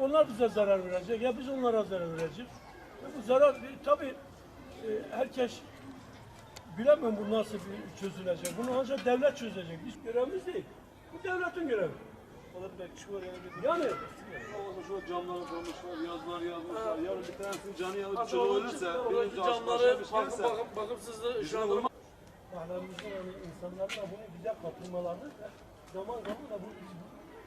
onlar bize zarar verecek ya biz onlara zarar vereceğiz. Ve bu zarar tabii e, herkes bilemem bu nasıl bir çözülecek. Bunu ancak devlet çözecek. Biz görevimiz değil. Bu devletin görevi. Yani Orada şu camları koymuşlar, yazılar yazmışlar. Yarın bir tanesinin canı yanıp bir çocuk ölürse, aşk camları bir gelirse. bakım, bakımsızlığı şu anda vurma- mahallemizin yani insanların da bunu bize katılmalarını zaman zaman da bu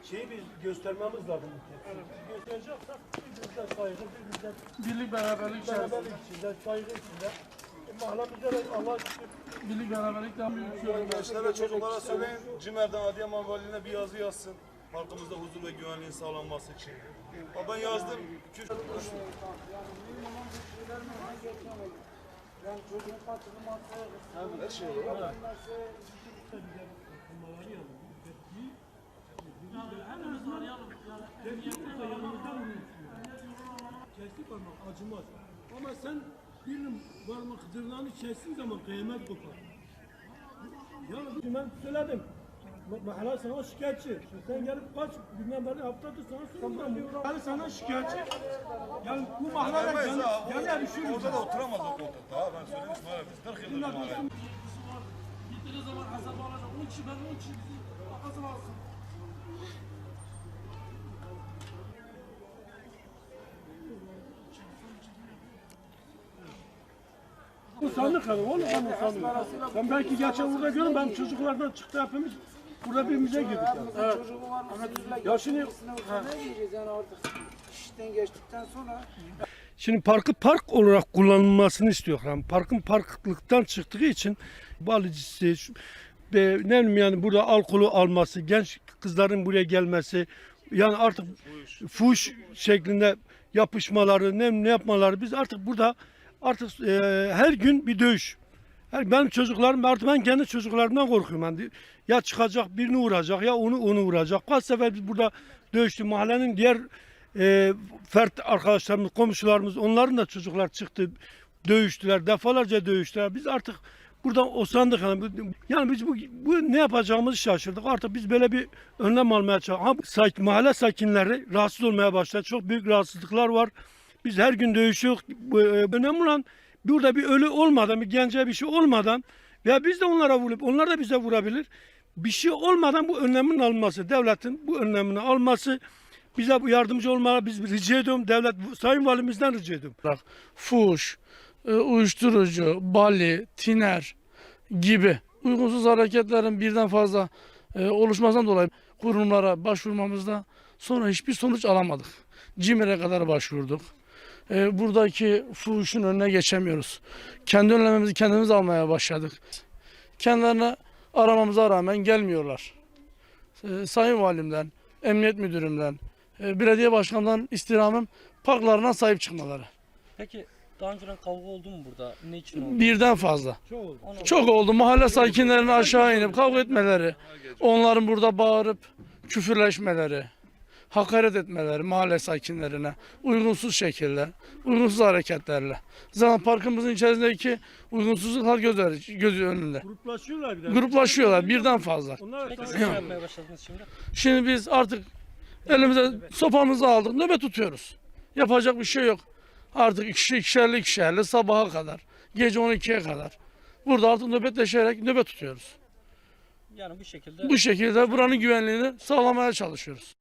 şeyi biz göstermemiz lazım. Evet. Göstereceksek birbirimize saygı, birbirimize birlik beraberlik beraberlik içinde, saygı içinde. E, mahallemizde de Allah şükür Birlik beraberlikten büyük bir şey Gençlere, çocuklara söyleyin, Cimer'den Adıyaman Valiliğine bir yazı yazsın. Halkımızda huzur ve güvenliğin sağlanması için. Ha, Ben yazdım. iki- Her şey var. Kestik parmak acımaz. Ama sen birinin parmak dırnağını kestiğin zaman kıyamet kopar. Ya ben söyledim. Ma- Mahalle sana şikayetçi. Sen gelip kaç günden beri haftadır sana soruyorum. Ben sana şikayetçi. Yani bu mahallede gel, gel bir şey Orada da oturamaz o koltukta. Ha, ben söyledim İsmail abi. Biz 40 yıldır bu mahallede. Gittiğiniz zaman hesap alacak. 10 kişi ben 10 kişi makası alsın. Bu sandık hanım oğlum ben o sandık. Ben belki geçen burada görün ben çocuklardan çıktı hepimiz burada birbirimize girdik yani. Evet. Ya şimdi Ne diyeceğiz yani artık işten geçtikten sonra Şimdi parkı park olarak kullanılmasını istiyor. Yani parkın parklıktan çıktığı için balıcısı, ne bileyim yani burada alkolü alması, genç kızların buraya gelmesi, yani artık fuş şeklinde yapışmaları, ne, ne yapmaları biz artık burada artık e, her gün bir dövüş. Her, benim çocuklarım artık ben kendi çocuklarımdan korkuyorum. Yani ya çıkacak birini vuracak ya onu onu vuracak. Kaç sefer biz burada dövüştük. Mahallenin diğer e, fert arkadaşlarımız, komşularımız onların da çocuklar çıktı. Dövüştüler. Defalarca dövüştüler. Biz artık buradan osandık. Yani, bu- yani biz bu, bu ne yapacağımızı şaşırdık. Artık biz böyle bir önlem almaya sak- mahalle sakinleri rahatsız olmaya başladı. Çok büyük rahatsızlıklar var. Biz her gün dövüşüyoruz. E, Önemli olan burada bir ölü olmadan, bir gence bir şey olmadan veya biz de onlara vurup onlar da bize vurabilir. Bir şey olmadan bu önlemin alınması, devletin bu önlemini alması bize bu yardımcı olmalı. Biz rica ediyorum devlet, sayın valimizden rica ediyorum. fuş, uyuşturucu, bali, tiner gibi uygunsuz hareketlerin birden fazla e, oluşmasından dolayı kurumlara başvurmamızda sonra hiçbir sonuç alamadık. CİMER'e kadar başvurduk. E, buradaki fuhuşun önüne geçemiyoruz. Kendi önlememizi kendimiz almaya başladık. Kendilerine aramamıza rağmen gelmiyorlar. E, Sayın Valimden, Emniyet Müdürümden, e, belediye başkanından istirhamım parklarına sahip çıkmaları. Peki daha önceden kavga oldu mu burada? Ne için oldu? Birden fazla. Çok oldu. Çok oldu. Mahalle sakinlerinin aşağı inip kavga etmeleri, onların burada bağırıp küfürleşmeleri, hakaret etmeleri mahalle sakinlerine uygunsuz şekilde, uygunsuz hareketlerle. Zaten parkımızın içerisindeki uygunsuzluklar göz, göz önünde. Gruplaşıyorlar bir de. Gruplaşıyorlar birden fazla. Onlar Peki siz ne yapmaya başladınız şimdi? Şimdi biz artık elimize sopamızı aldık, nöbet tutuyoruz. Yapacak bir şey yok. Artık ikişer, ikişerli ikişerli sabaha kadar, gece 12'ye kadar. Burada artık nöbetleşerek nöbet tutuyoruz. Yani bu şekilde Bu şekilde buranın güvenliğini sağlamaya çalışıyoruz.